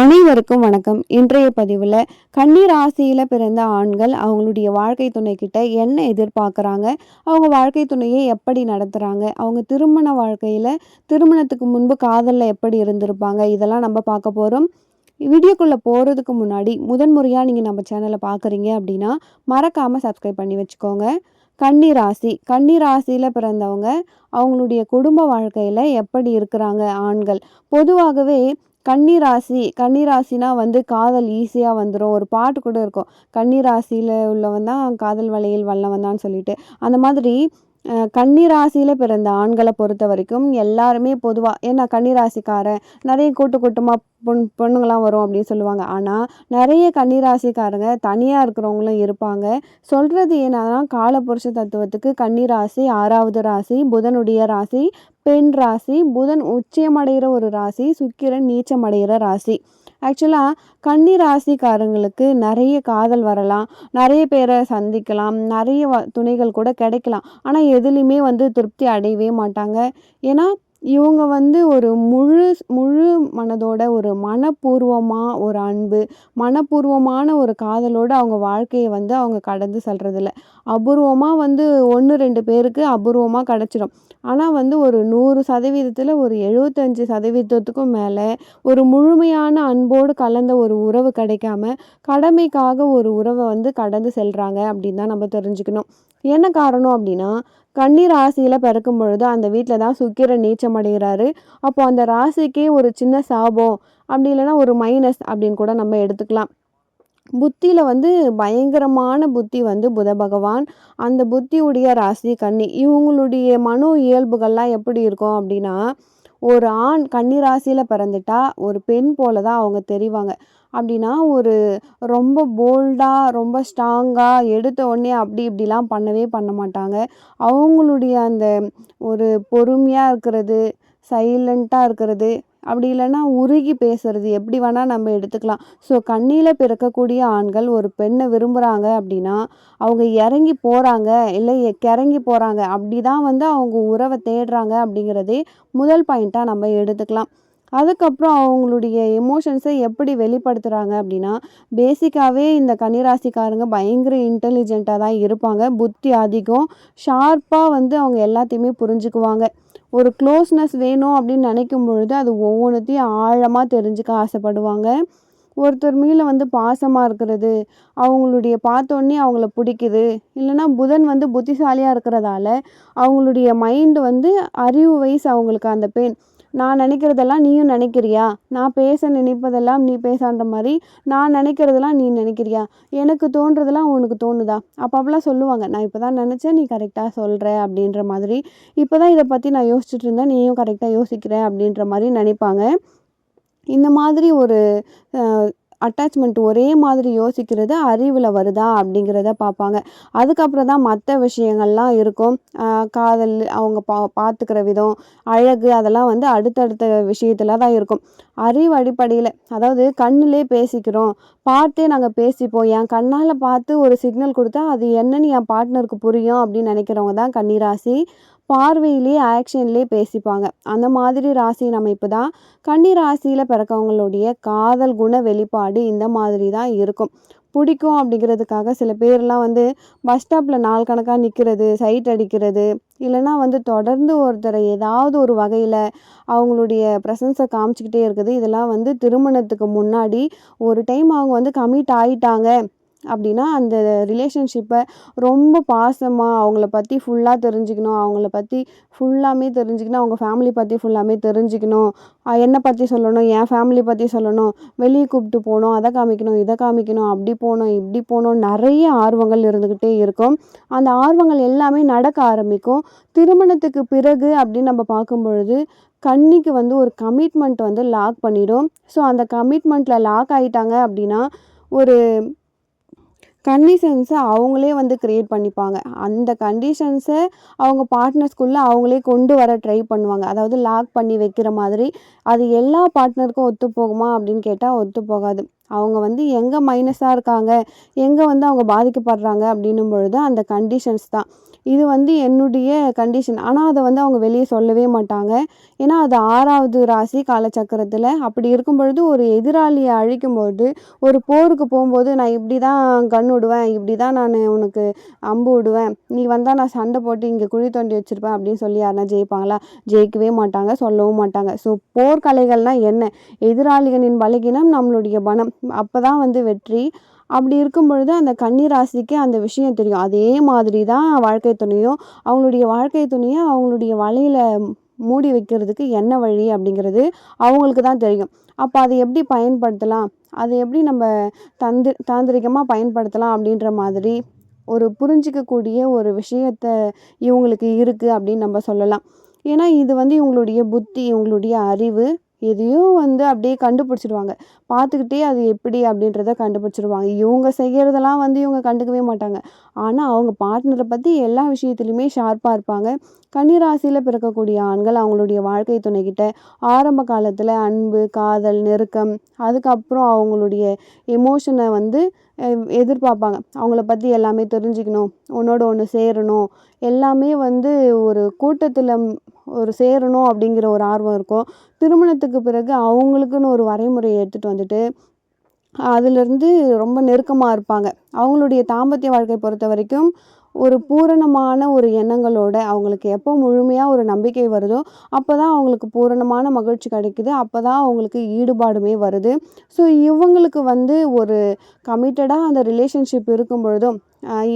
அனைவருக்கும் வணக்கம். இன்றைய பதிவில் கண்ணீர் ராசியில் பிறந்த ஆண்கள் அவங்களுடைய வாழ்க்கை துணைக்கிட்ட என்ன எதிர்பார்க்குறாங்க? அவங்க வாழ்க்கை துணையை எப்படி நடத்துகிறாங்க அவங்க திருமண வாழ்க்கையில் திருமணத்துக்கு முன்பு காதலில் எப்படி இருந்திருப்பாங்க? இதெல்லாம் நம்ம பார்க்க போகிறோம் வீடியோக்குள்ளே போகிறதுக்கு முன்னாடி முதன்முறையாக நீங்கள் நம்ம சேனலை பார்க்குறீங்க அப்படின்னா மறக்காமல் சப்ஸ்கிரைப் பண்ணி வச்சுக்கோங்க. கன்னி ராசி கன்னி ராசியில் பிறந்தவங்க அவங்களுடைய குடும்ப வாழ்க்கையில் எப்படி இருக்கிறாங்க ஆண்கள்? பொதுவாகவே கன்னிராசி கன்னிராசினா வந்து காதல் ஈஸியாக வந்துடும் ஒரு பாட்டு கூட இருக்கும். கன்னிராசியில் உள்ளவன் தான் காதல் வலையில் வல்லவன் தான் சொல்லிட்டு. அந்த மாதிரி கன்னிராசியில் பிறந்த ஆண்களை பொறுத்த வரைக்கும் எல்லாருமே பொதுவாக ஏன்னா கன்னிராசிக்காரன் நிறைய கூட்டு கூட்டமாக பொண் பொண்ணுங்களாம் வரும் அப்படின்னு சொல்லுவாங்க. ஆனால் நிறைய கன்னிராசிக்காரங்க தனியாக இருக்கிறவங்களும் இருப்பாங்க. சொல்கிறது என்னன்னா காலபுருஷ தத்துவத்துக்கு கன்னிராசி ஆறாவது ராசி புதனுடைய ராசி பெண் ராசி புதன் உச்சமடைகிற ஒரு ராசி சுக்கிரன் நீச்சமடைகிற ராசி. ஆக்சுவலாக கன்னி ராசிக்காரங்களுக்கு நிறைய காதல் வரலாம் நிறைய பேரை சந்திக்கலாம் நிறைய வ துணைகள் கூட கிடைக்கலாம். ஆனால் எதுலேயுமே வந்து திருப்தி அடையவே மாட்டாங்க. ஏன்னா இவங்க வந்து ஒரு முழு முழு மனதோட ஒரு மனப்பூர்வமாக ஒரு அன்பு மனப்பூர்வமான ஒரு காதலோடு அவங்க வாழ்க்கையை வந்து அவங்க கடந்து செல்றதில்ல. அபூர்வமாக வந்து ஒன்று ரெண்டு பேருக்கு அபூர்வமாக கிடச்சிடும் ஆனால் வந்து ஒரு நூறு சதவீதத்தில் ஒரு எழுபத்தஞ்சு சதவீதத்துக்கும் மேலே ஒரு முழுமையான அன்போடு கலந்த ஒரு உறவு கிடைக்காம கடமைக்காக ஒரு உறவை வந்து கடந்து செல்கிறாங்க அப்படின்னு தான் நம்ம தெரிஞ்சுக்கணும். என்ன காரணம் அப்படின்னா கண்ணீர் ராசியில் பிறக்கும் பொழுது அந்த வீட்டில் தான் சுக்கிரன் நீச்சம் அடைகிறாரு அப்போ அந்த ராசிக்கே ஒரு சின்ன சாபம். அப்படி இல்லைன்னா ஒரு மைனஸ் அப்படின்னு கூட நம்ம எடுத்துக்கலாம். புத்தியில் வந்து பயங்கரமான புத்தி வந்து புத பகவான். அந்த புத்தியுடைய ராசி கன்னி. இவங்களுடைய மனோ இயல்புகள்லாம் எப்படி இருக்கும் அப்படின்னா ஒரு ஆண் கன்னி ராசியில் பிறந்துட்டா ஒரு பெண் போல தான் அவங்க தெரிவாங்க. அப்படின்னா ஒரு ரொம்ப போல்டாக ரொம்ப ஸ்ட்ராங்காக எடுத்த உடனே அப்படி இப்படிலாம் பண்ணவே பண்ண மாட்டாங்க. அவங்களுடைய அந்த ஒரு பொறுமையாக இருக்கிறது சைலண்ட்டாக இருக்கிறது அப்படி இல்லைன்னா உருகி பேசுறது எப்படி வேணால் நம்ம எடுத்துக்கலாம். ஸோ கண்ணியில் பிறக்கக்கூடிய ஆண்கள் ஒரு பெண்ணை விரும்புகிறாங்க அப்படின்னா அவங்க இறங்கி போகிறாங்க இல்லை கிறங்கி போகிறாங்க அப்படி தான் வந்து அவங்க உறவை தேடுறாங்க அப்படிங்கிறதே முதல் பாயிண்ட்டாக நம்ம எடுத்துக்கலாம். அதுக்கப்புறம் அவங்களுடைய எமோஷன்ஸை எப்படி வெளிப்படுத்துகிறாங்க அப்படின்னா பேசிக்காகவே இந்த கன்னிராசிக்காரங்க பயங்கர இன்டெலிஜென்ட்டாக தான் இருப்பாங்க. புத்தி அதிகம் ஷார்ப்பாக வந்து அவங்க எல்லாத்தையுமே புரிஞ்சுக்குவாங்க. ஒரு க்ளோஸ்னஸ் வேணும் அப்படின்னு நினைக்கும் பொழுது அது ஒவ்வொன்றுத்தையும் ஆழமாக தெரிஞ்சுக்க ஆசைப்படுவாங்க. ஒருத்தர் மேலே வந்து பாசமாக இருக்கிறது அவங்களுடைய பார்த்தோன்னே அவங்கள பிடிக்குது. இல்லைன்னா புதன் வந்து புத்திசாலியாக இருக்கிறதால அவங்களுடைய மைண்டு வந்து அறிவு வயசு அவங்களுக்கு அந்த பெண் நான் நினைக்கிறதெல்லாம் நீயும் நினைக்கிறியா? நான் பேச நினைப்பதெல்லாம் நீ பேசான்ற மாதிரி நான் நினைக்கிறதெல்லாம் நீ நினைக்கிறியா? எனக்கு தோன்றதெல்லாம் உனக்கு தோணுதா? அப்போ சொல்லுவாங்க நான் இப்போ தான் நினச்சேன் நீ கரெக்டாக சொல்கிற அப்படின்ற மாதிரி. இப்போ தான் இதை பற்றி நான் யோசிச்சுட்டு இருந்தேன் நீயும் கரெக்டாக யோசிக்கிற அப்படின்ற மாதிரி நினைப்பாங்க. இந்த மாதிரி ஒரு அட்டாச்மெண்ட் ஒரே மாதிரி யோசிக்கிறது அறிவில் வருதா அப்படிங்கிறத பார்ப்பாங்க. அதுக்கப்புறம் தான் மற்ற விஷயங்கள்லாம் இருக்கும். காதல் அவங்க பா பார்த்துக்கிற விதம் அழகு அதெல்லாம் வந்து அடுத்தடுத்த விஷயத்தில் தான் இருக்கும். அறிவு அடிப்படையில் அதாவது கண்ணிலே பேசிக்கிறோம். பார்த்தே நாங்கள் பேசிப்போம். என் கண்ணால் பார்த்து ஒரு சிக்னல் கொடுத்தா அது என்னன்னு என் பார்ட்னருக்கு புரியும் அப்படின்னு நினைக்கிறவங்க தான் கன்னிராசி. பார்வையிலே ஆக்ஷன்லேயே பேசிப்பாங்க. அந்த மாதிரி ராசி அமைப்பு தான் கன்னி ராசியில் பிறக்கவங்களுடைய காதல் குண வெளிப்பாடு இந்த மாதிரி தான் இருக்கும். பிடிக்கும் அப்படிங்கிறதுக்காக சில பேர்லாம் வந்து பஸ் ஸ்டாப்பில் நாள் கணக்காக நிற்கிறது சைட் அடிக்கிறது இல்லைனா வந்து தொடர்ந்து ஒருத்தரை ஏதாவது ஒரு வகையில் அவங்களுடைய ப்ரெசன்ஸை காமிச்சிக்கிட்டே இருக்குது. இதெல்லாம் வந்து திருமணத்துக்கு முன்னாடி ஒரு டைம் அவங்க வந்து கமிட் ஆகிட்டாங்க அப்படின்னா அந்த ரிலேஷன்ஷிப்பை ரொம்ப பாசமாக அவங்கள பற்றி ஃபுல்லாக தெரிஞ்சுக்கணும். அவங்கள பற்றி ஃபுல்லாமே தெரிஞ்சுக்கணும் அவங்க ஃபேமிலி பற்றி ஃபுல்லாமே தெரிஞ்சுக்கணும். என்னை பற்றி சொல்லணும் என் ஃபேமிலி பற்றி சொல்லணும். வெளியே கூப்பிட்டு போகணும் அதை காமிக்கணும் இதை காமிக்கணும் அப்படி போகணும் இப்படி போகணும். நிறைய ஆர்வங்கள் இருந்துக்கிட்டே இருக்கும். அந்த ஆர்வங்கள் எல்லாமே நடக்க ஆரம்பிக்கும். திருமணத்துக்கு பிறகு அப்படின்னு நம்ம பார்க்கும் பொழுது கன்னிக்கு வந்து ஒரு கமிட்மெண்ட் வந்து லாக் பண்ணிடும். ஸோ அந்த கமிட்மெண்ட்டில் லாக் ஆயிட்டாங்க அப்படின்னா ஒரு கண்டிஷன்ஸை அவங்களே வந்து க்ரியேட் பண்ணிப்பாங்க. அந்த கண்டிஷன்ஸை அவங்க பார்ட்னர்ஸ்குள்ளே அவங்களே கொண்டு வர ட்ரை பண்ணுவாங்க. அதாவது லாக் பண்ணி வைக்கிற மாதிரி. அது எல்லா பார்ட்னருக்கும் ஒத்து போகுமா அப்படின்னு கேட்டால் ஒத்து போகாது. அவங்க வந்து எங்கே மைனஸாக இருக்காங்க எங்கே வந்து அவங்க பாதிக்கப்படுறாங்க அப்படின்னும் பொழுது அந்த கண்டிஷன்ஸ் தான் இது வந்து என்னுடைய கண்டிஷன். ஆனால் அதை வந்து அவங்க வெளியே சொல்லவே மாட்டாங்க. ஏன்னா, அது ஆறாவது ராசி காலச்சக்கரத்தில் அப்படி இருக்கும் பொழுது ஒரு எதிராளியை அழிக்கும்போது, ஒரு போருக்கு போகும்போது நான் இப்படி தான் கண் விடுவேன், இப்படி தான் நான் உனக்கு அம்பு விடுவேன். நீ வந்தால் நான் சண்டை போட்டு இங்கே குழி தோண்டி வச்சுருப்பேன் அப்படின்னு சொல்லி யாருனா ஜெயிப்பாங்களா? ஜெயிக்கவே மாட்டாங்க. சொல்லவும் மாட்டாங்க. ஸோ போர்க்கலைகள்னால் என்ன? எதிராளிகளின் பலகீனம் நம்மளுடைய பணம் அப்போ தான் வந்து வெற்றி. அப்படி இருக்கும் பொழுது அந்த கன்னிராசிக்கு அந்த விஷயம் தெரியும். அதே மாதிரி தான் வாழ்க்கை துணையும். அவங்களுடைய வாழ்க்கை துணையை அவங்களுடைய வலையில் மூடி வைக்கிறதுக்கு என்ன வழி அப்படிங்கிறது அவங்களுக்கு தான் தெரியும். அப்போ அதை எப்படி பயன்படுத்தலாம்? அதை எப்படி நம்ம தந்து தாந்திரிகமாக பயன்படுத்தலாம் அப்படின்ற மாதிரி ஒரு புரிஞ்சுக்கக்கூடிய ஒரு விஷயத்த இவங்களுக்கு இருக்குது அப்படின்னு நம்ம சொல்லலாம். ஏன்னா, இது வந்து இவங்களுடைய புத்தி, இவங்களுடைய அறிவு எதையும் வந்து அப்படியே கண்டுபிடிச்சிடுவாங்க. பார்த்துக்கிட்டே அது எப்படி அப்படின்றத கண்டுபிடிச்சிருவாங்க. இவங்க செய்கிறதெல்லாம் வந்து இவங்க கண்டுக்கவே மாட்டாங்க. ஆனால் அவங்க பார்ட்னரை பற்றி எல்லா விஷயத்துலையுமே ஷார்ப்பாக இருப்பாங்க. கன்னிராசியில் பிறக்கக்கூடிய ஆண்கள் அவங்களுடைய வாழ்க்கை துணைக்கிட்ட ஆரம்ப காலத்தில் அன்பு, காதல், நெருக்கம், அதுக்கப்புறம் அவங்களுடைய எமோஷனை வந்து எதிர்பார்ப்பாங்க. அவங்கள பற்றி எல்லாமே தெரிஞ்சுக்கணும். உன்னோட ஒன்று சேரணும். எல்லாமே வந்து ஒரு கூட்டத்தில் ஒரு சேரணும் அப்படிங்கிற ஒரு ஆர்வம் இருக்கும். திருமணத்துக்கு பிறகு அவங்களுக்குன்னு ஒரு வரைமுறையை எடுத்துகிட்டு வந்துட்டு, அதுலேருந்து ரொம்ப நெருக்கமாக இருப்பாங்க. அவங்களுடைய தாம்பத்திய வாழ்க்கை பொறுத்தவரைக்கும் ஒரு பூரணமான ஒரு எண்ணங்களோட அவங்களுக்கு எப்போ முழுமையாக ஒரு நம்பிக்கை வருதோ, அப்போ தான் அவங்களுக்கு பூரணமான மகிழ்ச்சி கிடைக்குது. அப்போ தான் அவங்களுக்கு ஈடுபாடுமே வருது. ஸோ இவங்களுக்கு வந்து ஒரு கமிட்டடாக அந்த ரிலேஷன்ஷிப் இருக்கும் பொழுதும்,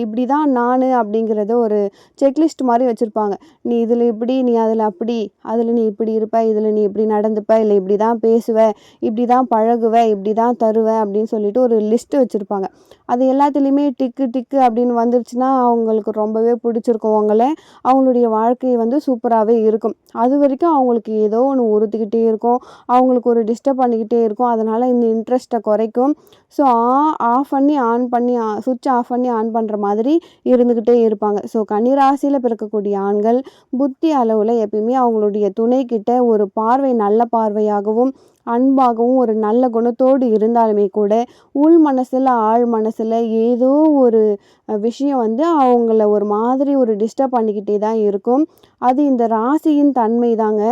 இப்படி தான் நான் அப்படிங்கிறத ஒரு செக்லிஸ்ட் மாதிரி வச்சுருப்பாங்க நீ இதில் இப்படி, நீ அதில் அப்படி, அதில் நீ இப்படி இருப்ப, இதில் நீ இப்படி நடந்துப்ப, இல்லை இப்படி தான் பேசுவ, இப்படி தான் பழகுவ, இப்படி தான் தருவ அப்படின்னு சொல்லிட்டு ஒரு லிஸ்ட் வச்சுருப்பாங்க அது எல்லாத்துலேயுமே டிக்கு டிக்கு அப்படின்னு வந்துருச்சுன்னா, அவங்களுக்கு ரொம்பவே பிடிச்சிருக்கும் அவங்கள. அவங்களுடைய வாழ்க்கை வந்து சூப்பராகவே இருக்கும். அது வரைக்கும் அவங்களுக்கு ஏதோ ஒன்று உறுத்திக்கிட்டே இருக்கும். அவங்களுக்கு ஒரு டிஸ்டர்ப் பண்ணிக்கிட்டே இருக்கும். அதனால் இந்த இன்ட்ரெஸ்ட்டை குறைக்கும். ஸோ ஆ ஆஃப் பண்ணி ஆன் பண்ணி சுவிட்ச் ஆஃப் பண்ணி ஆன் பண்ணி பண்ணுற மாதிரி இருந்துக்கிட்டே இருப்பாங்க. ஸோ கன்னிராசியில் பிறக்கக்கூடிய ஆண்கள் புத்தி அளவில் எப்பயுமே அவங்களுடைய துணைக்கிட்ட ஒரு பார்வை நல்ல பார்வையாகவும், அன்பாகவும், ஒரு நல்ல குணத்தோடு இருந்தாலுமே கூட, உள் மனசில் ஆழ் மனசில் ஏதோ ஒரு விஷயம் வந்து அவங்கள ஒரு மாதிரி ஒரு டிஸ்டர்ப் பண்ணிக்கிட்டே தான் இருக்கும். அது இந்த ராசியின் தன்மை தாங்க.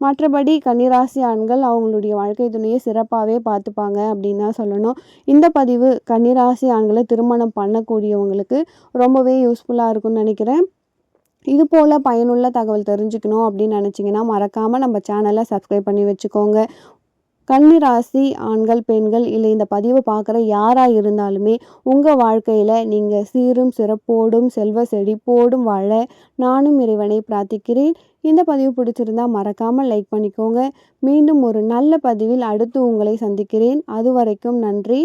மற்றபடி கன்னிராசி ஆண்கள் அவங்களுடைய வாழ்க்கை துணையை சிறப்பாகவே பார்த்துப்பாங்க அப்படின்னு தான் சொல்லணும். இந்த பதிவு கன்னிராசி ஆண்களை திருமணம் பண்ணக்கூடியவங்களுக்கு ரொம்பவே யூஸ்ஃபுல்லாக இருக்கும்னு நினைக்கிறேன். இது போல் பயனுள்ள தகவல் தெரிஞ்சுக்கணும் அப்படின்னு நினச்சிங்கன்னா மறக்காமல் நம்ம சேனலை சப்ஸ்கிரைப் பண்ணி வச்சுக்கோங்க. கன்னி ராசி ஆண்கள், பெண்கள் இல்லை இந்த பதிவை பார்க்குற யாராக இருந்தாலுமே, உங்கள் வாழ்க்கையில் நீங்கள் சீரும் சிறப்போடும், செல்வ செழிப்போடும் வாழ நானும் இறைவனை பிரார்த்திக்கிறேன். இந்த பதிவு பிடிச்சிருந்தா மறக்காமல் லைக் பண்ணிக்கோங்க. மீண்டும் ஒரு நல்ல பதிவில் அடுத்து உங்களை சந்திக்கிறேன். அது வரைக்கும் நன்றி.